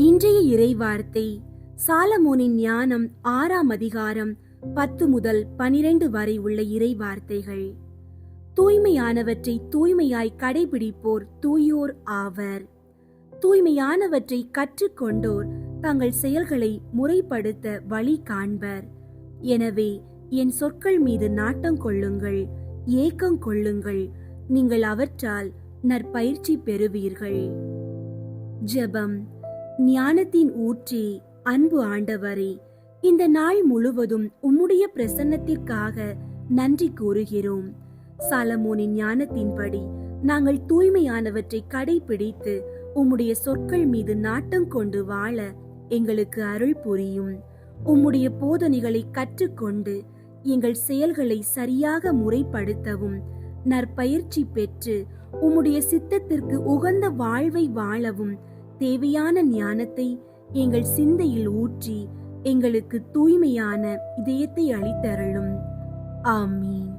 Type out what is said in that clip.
இன்றைய இறைவார்த்தை சாலமோனின் ஞானம் ஆறாம் அதிகாரம் பத்து முதல் பனிரெண்டு வரை உள்ள இறைவார்த்தைகள். தூய்மையானவற்றை தூய்மையாய் கடைபிடிப்போர் தூயோர் ஆவர். தூய்மையானவற்றை கற்றுக்கொண்டோர் தங்கள் செயல்களை முறைப்படுத்த வழி காண்பர். எனவே என் சொற்கள் மீது நாட்டம் கொள்ளுங்கள் ஏக்கம் கொள்ளுங்கள் நீங்கள் அவற்றால் நற்பயிற்சி பெறுவீர்கள். ஜெபம். ஞானத்தின் ஊற்றி அன்பு ஆண்டவரே இந்த நாள் முழுவதும் உம்முடைய பிரசன்னத்திற்காக நன்றி கூறுகிறோம். சாலமோனின் ஞானத்தின்படி நாங்கள் தூய்மையானவற்றை கடைபிடித்து உம்முடைய சொற்கள் மீது நாட்டம் கொண்டு வாழ எங்களுக்கு அருள் புரியும். உம்முடைய போதனைகளை கற்றுக்கொண்டு எங்கள் செயல்களை சரியாக முறைப்படுத்தவும் நற்பயிற்சி பெற்று உம்முடைய சித்தத்திற்கு உகந்த வாழ்வை வாழவும் தேவையான ஞானத்தை எங்கள் சிந்தையில் ஊற்றி எங்களுக்கு தூய்மையான இதயத்தை அளித்தருளும். ஆமீன்.